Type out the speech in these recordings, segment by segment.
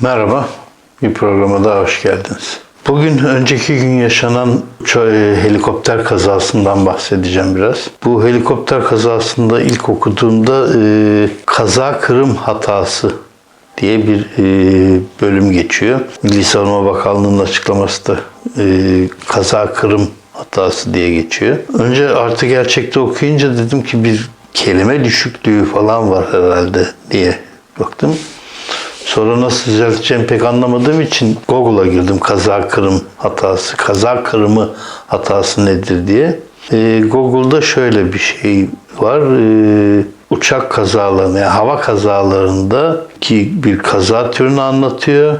Merhaba, bir programa daha hoş geldiniz. Bugün önceki gün yaşanan e, helikopter kazasından bahsedeceğim biraz. Bu helikopter kazasında ilk okuduğumda e, kaza kırım hatası diye bir e, bölüm geçiyor. Milli Savunma Bakanlığı'nın açıklaması da e, kaza kırım hatası diye geçiyor. Önce artı gerçekte okuyunca dedim ki bir kelime düşüklüğü falan var herhalde diye baktım. Sonra nasıl düzelteceğimi pek anlamadığım için Google'a girdim kaza kırım hatası, kaza kırımı hatası nedir diye. Ee, Google'da şöyle bir şey var. Ee, uçak kazalarını, yani hava kazalarında ki bir kaza türünü anlatıyor.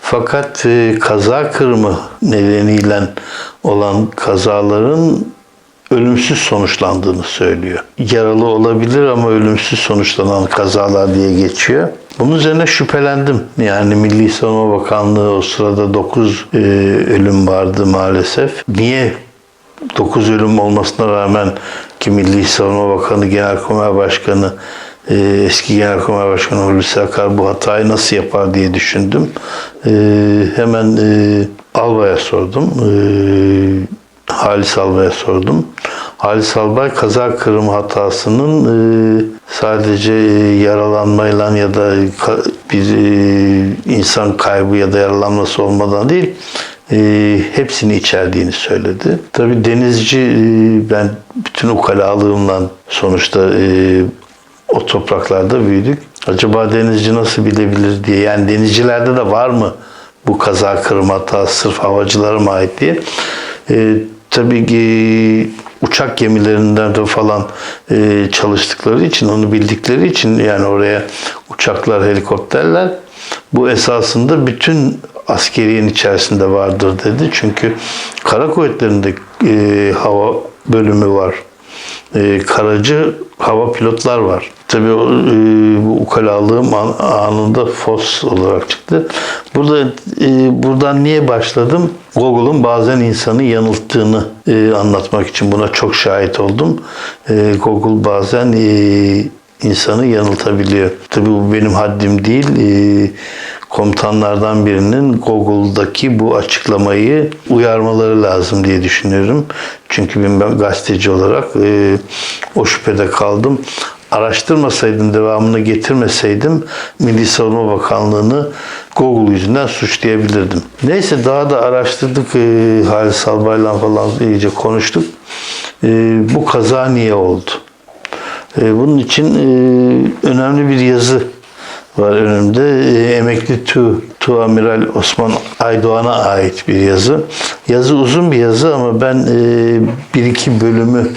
Fakat e, kaza kırımı nedeniyle olan kazaların ölümsüz sonuçlandığını söylüyor. Yaralı olabilir ama ölümsüz sonuçlanan kazalar diye geçiyor. Bunun üzerine şüphelendim. Yani Milli Savunma Bakanlığı o sırada 9 ölüm vardı maalesef. Niye 9 ölüm olmasına rağmen ki Milli Savunma Bakanı, Genelkurmay Başkanı, e, eski Genelkurmay Başkanı Hulusi Akar bu hatayı nasıl yapar diye düşündüm. E, hemen e, Albay'a sordum. E, Halis Albay'a sordum. Halis Albay kaza kırım hatasının e, sadece e, yaralanmayla ya da bir e, insan kaybı ya da yaralanması olmadan değil hepsini içerdiğini söyledi. Tabii denizci ben bütün ukalalığımla sonuçta o topraklarda büyüdük. Acaba denizci nasıl bilebilir diye yani denizcilerde de var mı bu kaza kırım hatası sırf havacılara mı ait diye. E, tabii ki uçak gemilerinden de falan e, çalıştıkları için onu bildikleri için yani oraya uçaklar, helikopterler bu esasında bütün askeriyenin içerisinde vardır dedi. Çünkü kara kuvvetlerinde e, hava bölümü var. E, karacı hava pilotlar var. Tabii e, bu ukalalığım an- anında FOS olarak çıktı. Burada e, buradan niye başladım? Google'un bazen insanı yanılttığını e, anlatmak için buna çok şahit oldum. E, Google bazen e, insanı yanıltabiliyor. Tabii bu benim haddim değil. E, komutanlardan birinin Google'daki bu açıklamayı uyarmaları lazım diye düşünüyorum. Çünkü ben gazeteci olarak e, o şüphede kaldım. Araştırmasaydım, devamını getirmeseydim Milli Savunma Bakanlığı'nı Google yüzünden suçlayabilirdim. Neyse daha da araştırdık. E, Halis Albay'la falan iyice konuştuk. E, bu kaza niye oldu? E, bunun için e, önemli bir yazı var önümde. E, emekli Tu, Tu Amiral Osman Aydoğan'a ait bir yazı. Yazı uzun bir yazı ama ben e, bir iki bölümü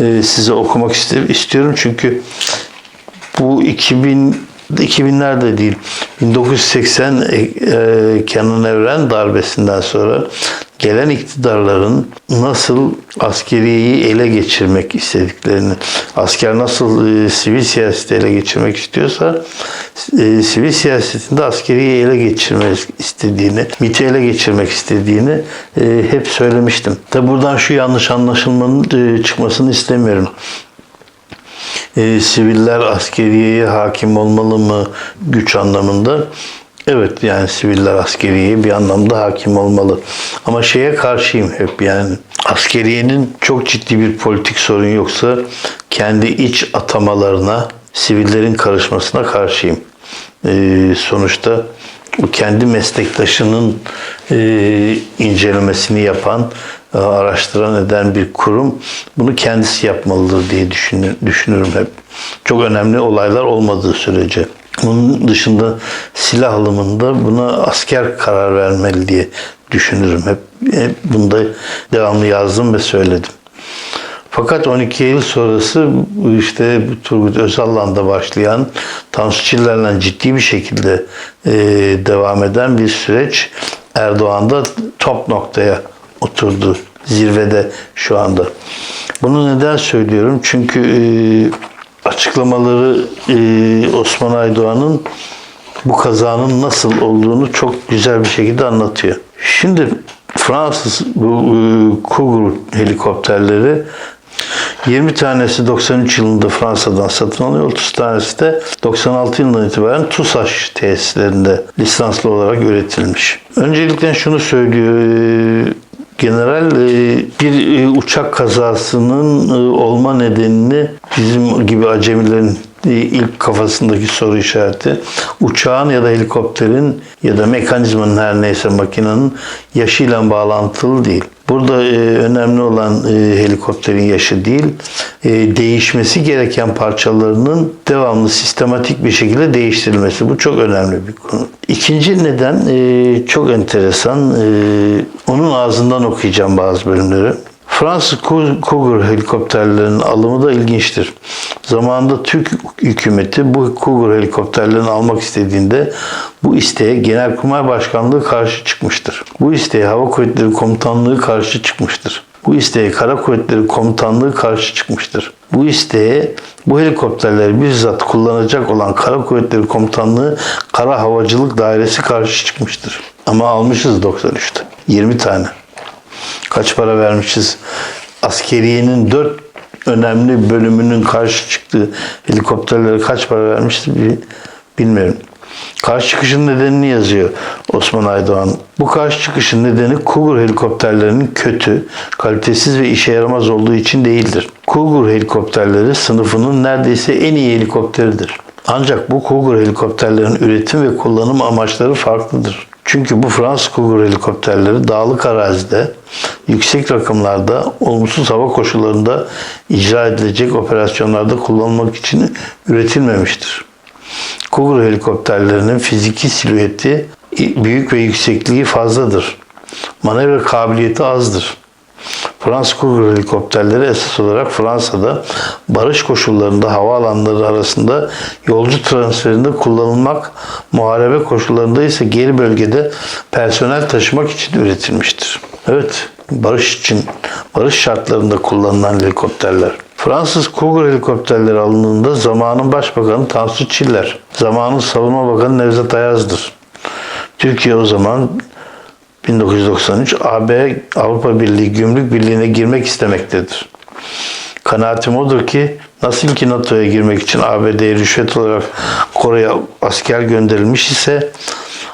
e, size okumak istiyorum. Çünkü bu 2000 2000'lerde değil 1980 e, e, Kenan Evren darbesinden sonra gelen iktidarların nasıl askeriyeyi ele geçirmek istediklerini, asker nasıl e, sivil siyaseti ele geçirmek istiyorsa e, sivil siyasetinde askeriyi ele geçirmek istediğini, MİT'i ele geçirmek istediğini e, hep söylemiştim. Tabi buradan şu yanlış anlaşılmanın e, çıkmasını istemiyorum e, siviller askeriyeye hakim olmalı mı güç anlamında? Evet yani siviller askeriyeye bir anlamda hakim olmalı. Ama şeye karşıyım hep yani askeriyenin çok ciddi bir politik sorun yoksa kendi iç atamalarına sivillerin karışmasına karşıyım. E, sonuçta kendi meslektaşının e, incelemesini yapan, e, araştıran eden bir kurum bunu kendisi yapmalıdır diye düşünür, düşünürüm hep. Çok önemli olaylar olmadığı sürece. Bunun dışında silah alımında buna asker karar vermeli diye düşünürüm hep. hep bunda devamlı yazdım ve söyledim. Fakat 12 Eylül sonrası işte Turgut Özal'la da başlayan Tansu Çiller'le ciddi bir şekilde e, devam eden bir süreç Erdoğan'da top noktaya oturdu. Zirvede şu anda. Bunu neden söylüyorum? Çünkü e, açıklamaları e, Osman Aydoğan'ın bu kazanın nasıl olduğunu çok güzel bir şekilde anlatıyor. Şimdi Fransız bu e, Cougar helikopterleri 20 tanesi 93 yılında Fransa'dan satın alıyor. 30 tanesi de 96 yılından itibaren TUSAŞ tesislerinde lisanslı olarak üretilmiş. Öncelikle şunu söylüyor. General e, bir e, uçak kazasının e, olma nedenini bizim gibi acemilerin ilk kafasındaki soru işareti uçağın ya da helikopterin ya da mekanizmanın her neyse makinenin yaşıyla bağlantılı değil. Burada e, önemli olan e, helikopterin yaşı değil, e, değişmesi gereken parçalarının devamlı sistematik bir şekilde değiştirilmesi. Bu çok önemli bir konu. İkinci neden e, çok enteresan. E, onun ağzından okuyacağım bazı bölümleri. Fransız Cougar helikopterlerinin alımı da ilginçtir. Zamanında Türk hükümeti bu Cougar helikopterlerini almak istediğinde bu isteğe Genelkurmay Başkanlığı karşı çıkmıştır. Bu isteğe Hava Kuvvetleri Komutanlığı karşı çıkmıştır. Bu isteğe Kara Kuvvetleri Komutanlığı karşı çıkmıştır. Bu isteğe bu helikopterleri bizzat kullanacak olan Kara Kuvvetleri Komutanlığı Kara Havacılık Dairesi karşı çıkmıştır. Ama almışız 93'te. 20 tane. Kaç para vermişiz? Askeriyenin dört önemli bölümünün karşı çıktığı helikopterlere kaç para vermişiz bilmiyorum. Karşı çıkışın nedenini yazıyor Osman Aydoğan. Bu karşı çıkışın nedeni Cougar helikopterlerinin kötü, kalitesiz ve işe yaramaz olduğu için değildir. Cougar helikopterleri sınıfının neredeyse en iyi helikopteridir. Ancak bu Cougar helikopterlerin üretim ve kullanım amaçları farklıdır. Çünkü bu Fransız Cougar helikopterleri dağlık arazide, yüksek rakımlarda, olumsuz hava koşullarında icra edilecek operasyonlarda kullanılmak için üretilmemiştir. Cougar helikopterlerinin fiziki silüeti büyük ve yüksekliği fazladır. Manevra kabiliyeti azdır. Fransız Cougar helikopterleri esas olarak Fransa'da barış koşullarında havaalanları arasında yolcu transferinde kullanılmak, muharebe koşullarında ise geri bölgede personel taşımak için üretilmiştir. Evet, barış için, barış şartlarında kullanılan helikopterler. Fransız Cougar helikopterleri alındığında zamanın başbakanı Tansu Çiller, zamanın savunma bakanı Nevzat Ayaz'dır. Türkiye o zaman 1993 AB Avrupa Birliği Gümrük Birliği'ne girmek istemektedir. Kanaatim odur ki nasıl ki NATO'ya girmek için ABD'ye rüşvet olarak Kore'ye asker gönderilmiş ise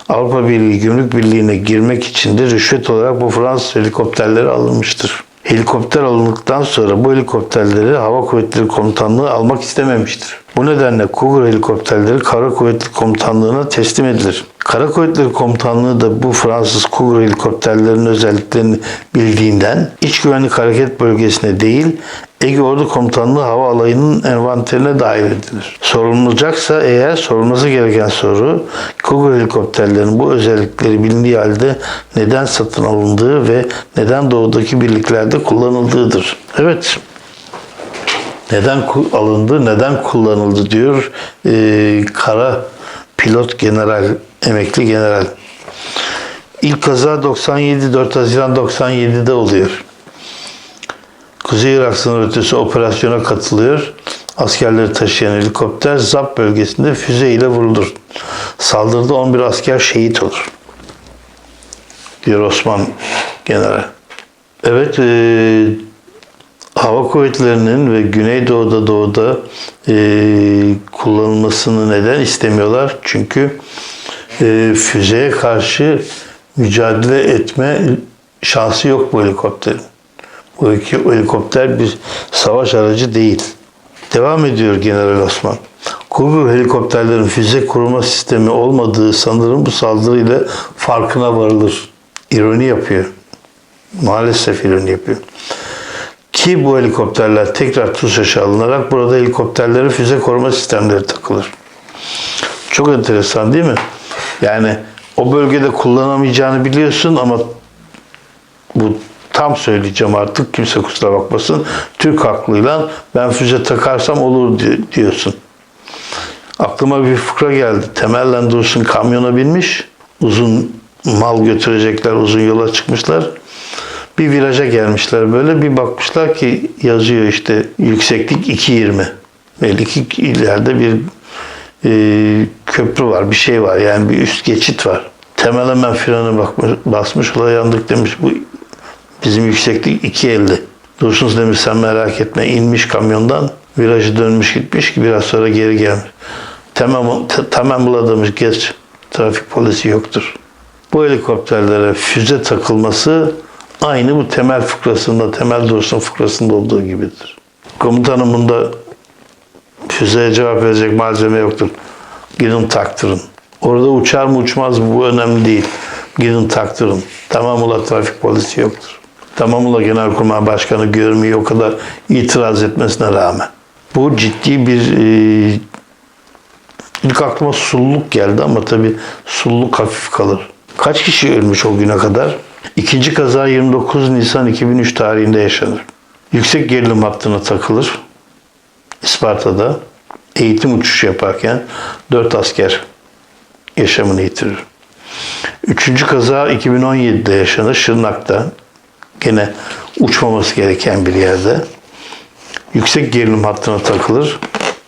Avrupa Birliği Gümrük Birliği'ne girmek için de rüşvet olarak bu Fransız helikopterleri alınmıştır. Helikopter alındıktan sonra bu helikopterleri Hava Kuvvetleri Komutanlığı almak istememiştir. Bu nedenle Cougar helikopterleri Kara Kuvvetleri Komutanlığı'na teslim edilir. Kara Kuvvetleri Komutanlığı da bu Fransız Cougar helikopterlerinin özelliklerini bildiğinden iç güvenlik hareket bölgesine değil Ege Ordu Komutanlığı Hava Alayı'nın envanterine dahil edilir. Sorulacaksa eğer sorulması gereken soru Cougar helikopterlerinin bu özellikleri bilindiği halde neden satın alındığı ve neden doğudaki birliklerde kullanıldığıdır. Evet, neden alındı, neden kullanıldı diyor ee, kara pilot general, emekli general. İlk kaza 97, 4 Haziran 97'de oluyor. Kuzey Irak sınır ötesi operasyona katılıyor. Askerleri taşıyan helikopter ZAP bölgesinde füze ile vurulur. Saldırıda 11 asker şehit olur. Diyor Osman General. Evet, e, Hava Kuvvetleri'nin ve Güneydoğu'da Doğu'da e, kullanılmasını neden istemiyorlar? Çünkü e, füzeye karşı mücadele etme şansı yok bu helikopterin. Bu helikopter bir savaş aracı değil. Devam ediyor General Osman. Cougar helikopterlerin füze koruma sistemi olmadığı sanırım bu saldırıyla farkına varılır. İroni yapıyor. Maalesef ironi yapıyor. Ki bu helikopterler tekrar TUSAŞ'a alınarak burada helikopterlere füze koruma sistemleri takılır. Çok enteresan değil mi? Yani o bölgede kullanamayacağını biliyorsun ama bu tam söyleyeceğim artık kimse kusura bakmasın. Türk aklıyla ben füze takarsam olur diyorsun. Aklıma bir fıkra geldi. Temellen Dursun kamyona binmiş. Uzun mal götürecekler, uzun yola çıkmışlar. Bir viraja gelmişler böyle. Bir bakmışlar ki yazıyor işte yükseklik 2.20. Belli ki ileride bir e, köprü var, bir şey var. Yani bir üst geçit var. Temel hemen freni bakmış, basmış, olay yandık demiş. Bu bizim yükseklik 2.50. Dursun demiş sen merak etme inmiş kamyondan virajı dönmüş gitmiş ki biraz sonra geri gelmiş. Tamam, tamam demiş geç trafik polisi yoktur. Bu helikopterlere füze takılması aynı bu temel fıkrasında, temel dursun fıkrasında olduğu gibidir. Komutanım bunda füzeye cevap verecek malzeme yoktur. Gidin taktırın. Orada uçar mı uçmaz mı bu önemli değil. Gidin taktırın. Tamam ula trafik polisi yoktur. Tamam ula Genelkurmay Başkanı görmüyor o kadar itiraz etmesine rağmen. Bu ciddi bir e, ilk aklıma sulluk geldi ama tabii sulluk hafif kalır. Kaç kişi ölmüş o güne kadar? İkinci kaza 29 Nisan 2003 tarihinde yaşanır. Yüksek gerilim hattına takılır. Isparta'da eğitim uçuşu yaparken 4 asker yaşamını yitirir. Üçüncü kaza 2017'de yaşanır Şırnak'ta. Gene uçmaması gereken bir yerde. Yüksek gerilim hattına takılır.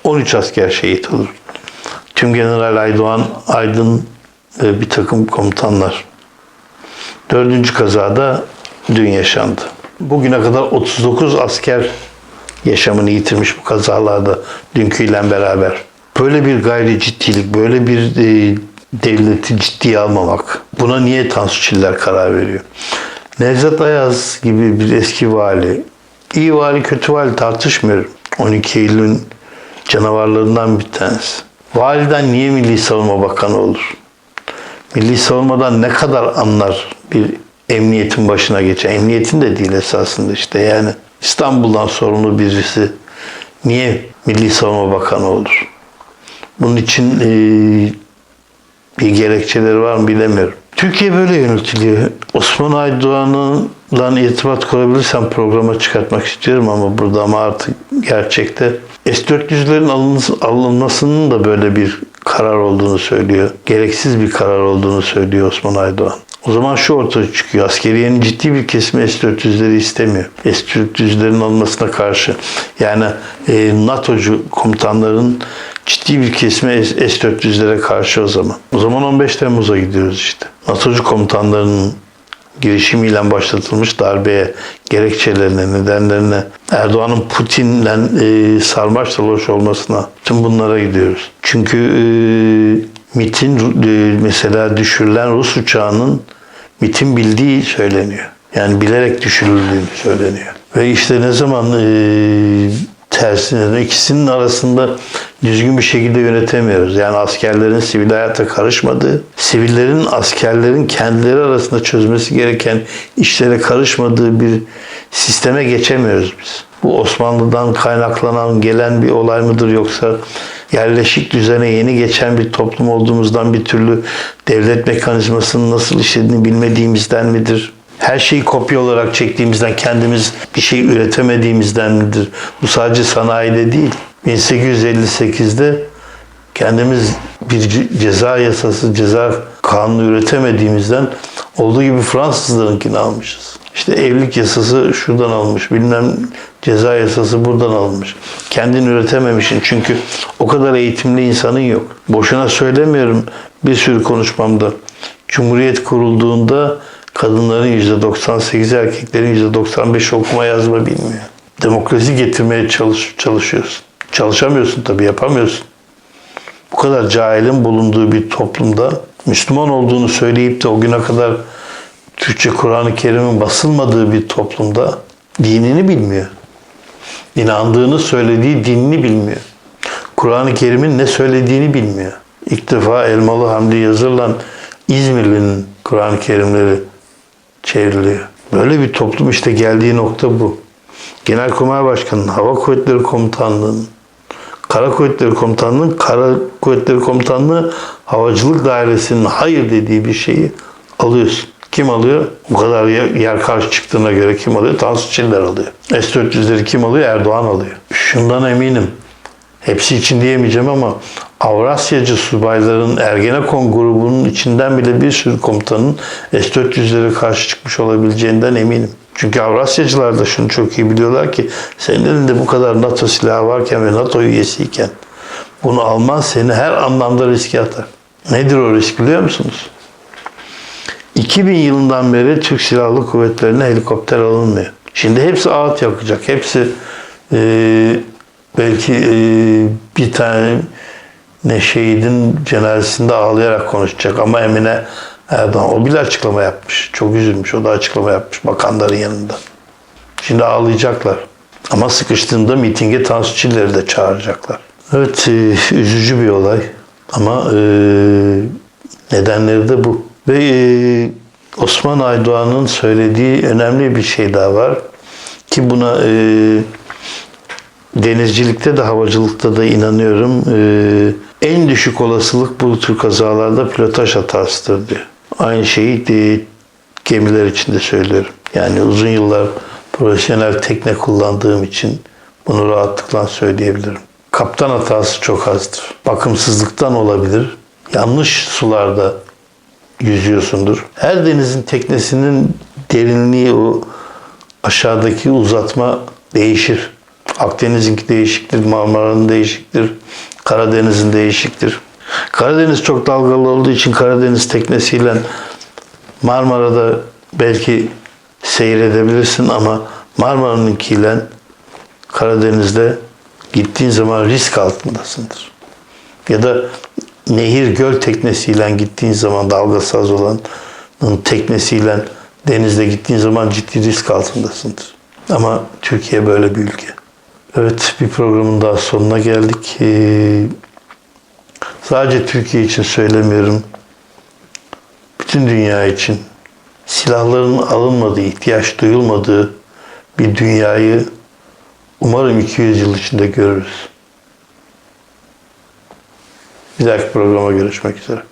13 asker şehit olur. Tüm General Aydoğan, Aydın ve bir takım komutanlar. Dördüncü kazada dün yaşandı. Bugüne kadar 39 asker yaşamını yitirmiş bu kazalarda dünküyle beraber. Böyle bir gayri ciddilik, böyle bir e, devleti ciddiye almamak. Buna niye Tansu Çiller karar veriyor? Nevzat Ayaz gibi bir eski vali, iyi vali kötü vali tartışmıyorum. 12 Eylül'ün canavarlarından bir tanesi. Validen niye Milli Savunma Bakanı olur? Milli savunmadan ne kadar anlar bir emniyetin başına geçen, emniyetin de değil esasında işte yani İstanbul'dan sorumlu birisi niye Milli Savunma Bakanı olur? Bunun için e, bir gerekçeleri var mı bilemiyorum. Türkiye böyle yönetiliyor. Osman Aydoğan'la irtibat kurabilirsem programa çıkartmak istiyorum ama burada ama artık gerçekte S-400'lerin alınması- alınmasının da böyle bir karar olduğunu söylüyor. Gereksiz bir karar olduğunu söylüyor Osman Aydoğan. O zaman şu ortaya çıkıyor. Askeriyenin ciddi bir kesimi S-400'leri istemiyor. S-400'lerin alınmasına karşı. Yani e, NATO'cu komutanların ciddi bir kesimi S- S-400'lere karşı o zaman. O zaman 15 Temmuz'a gidiyoruz işte. NATO'cu komutanların girişimiyle başlatılmış darbeye, gerekçelerine, nedenlerine, Erdoğan'ın Putin'le e, sarmaş dolaş olmasına, tüm bunlara gidiyoruz. Çünkü e, MIT'in e, mesela düşürülen Rus uçağının MIT'in bildiği söyleniyor. Yani bilerek düşürüldüğünü söyleniyor. Ve işte ne zaman e, tersine ikisinin arasında düzgün bir şekilde yönetemiyoruz. Yani askerlerin sivil hayata karışmadığı, sivillerin askerlerin kendileri arasında çözmesi gereken işlere karışmadığı bir sisteme geçemiyoruz biz. Bu Osmanlı'dan kaynaklanan gelen bir olay mıdır yoksa yerleşik düzene yeni geçen bir toplum olduğumuzdan bir türlü devlet mekanizmasının nasıl işlediğini bilmediğimizden midir? Her şeyi kopya olarak çektiğimizden, kendimiz bir şey üretemediğimizden midir? Bu sadece sanayide değil. 1858'de kendimiz bir ce- ceza yasası, ceza kanunu üretemediğimizden olduğu gibi Fransızlarınkini almışız. İşte evlilik yasası şuradan almış, bilmem ceza yasası buradan almış. Kendin üretememişsin çünkü o kadar eğitimli insanın yok. Boşuna söylemiyorum bir sürü konuşmamda. Cumhuriyet kurulduğunda kadınların %98'i erkeklerin %95'i okuma yazma bilmiyor. Demokrasi getirmeye çalış, çalışıyorsun. Çalışamıyorsun tabii yapamıyorsun. Bu kadar cahilin bulunduğu bir toplumda Müslüman olduğunu söyleyip de o güne kadar Türkçe Kur'an-ı Kerim'in basılmadığı bir toplumda dinini bilmiyor. İnandığını söylediği dinini bilmiyor. Kur'an-ı Kerim'in ne söylediğini bilmiyor. İlk defa Elmalı Hamdi Yazır'la İzmirli'nin Kur'an-ı Kerimleri çevriliyor. Böyle bir toplum işte geldiği nokta bu. Genelkurmay Başkanı'nın, Hava Kuvvetleri Komutanlığı'nın, Kara Kuvvetleri Komutanlığı'nın, Kara Kuvvetleri Komutanlığı Havacılık Dairesi'nin hayır dediği bir şeyi alıyorsun. Kim alıyor? Bu kadar yer, yer karşı çıktığına göre kim alıyor? Tansu Çiller alıyor. S-400'leri kim alıyor? Erdoğan alıyor. Şundan eminim. Hepsi için diyemeyeceğim ama Avrasyacı subayların Ergenekon grubunun içinden bile bir sürü komutanın S-400'lere karşı çıkmış olabileceğinden eminim. Çünkü Avrasyacılar da şunu çok iyi biliyorlar ki senin elinde bu kadar NATO silahı varken ve NATO üyesiyken bunu alman seni her anlamda riske atar. Nedir o risk biliyor musunuz? 2000 yılından beri Türk Silahlı Kuvvetleri'ne helikopter alınmıyor. Şimdi hepsi ağıt yakacak. Hepsi e, belki e, bir tane ne şehidin cenazesinde ağlayarak konuşacak ama Emine Erdoğan o bile açıklama yapmış. Çok üzülmüş. O da açıklama yapmış bakanların yanında. Şimdi ağlayacaklar. Ama sıkıştığında mitinge Tansu Çiller'i de çağıracaklar. Evet, e, üzücü bir olay. Ama e, nedenleri de bu. Ve e, Osman Aydoğan'ın söylediği önemli bir şey daha var. Ki buna e, denizcilikte de havacılıkta da inanıyorum. E, en düşük olasılık bu tür kazalarda pilotaj hatasıdır diyor. Aynı şeyi de, gemiler için de söylüyorum. Yani uzun yıllar profesyonel tekne kullandığım için bunu rahatlıkla söyleyebilirim. Kaptan hatası çok azdır. Bakımsızlıktan olabilir. Yanlış sularda yüzüyorsundur. Her denizin teknesinin derinliği o aşağıdaki uzatma değişir. Akdeniz'inki değişiktir, Marmara'nın değişiktir, Karadeniz'in değişiktir. Karadeniz çok dalgalı olduğu için Karadeniz teknesiyle Marmara'da belki seyredebilirsin ama Marmara'nınkiyle Karadeniz'de gittiğin zaman risk altındasındır. Ya da nehir göl teknesiyle gittiğin zaman dalgasız olanın teknesiyle denizde gittiğin zaman ciddi risk altındasındır. Ama Türkiye böyle bir ülke. Evet bir programın daha sonuna geldik. Ee, sadece Türkiye için söylemiyorum. Bütün dünya için silahların alınmadığı, ihtiyaç duyulmadığı bir dünyayı umarım 200 yıl içinde görürüz. Bir dahaki programa görüşmek üzere.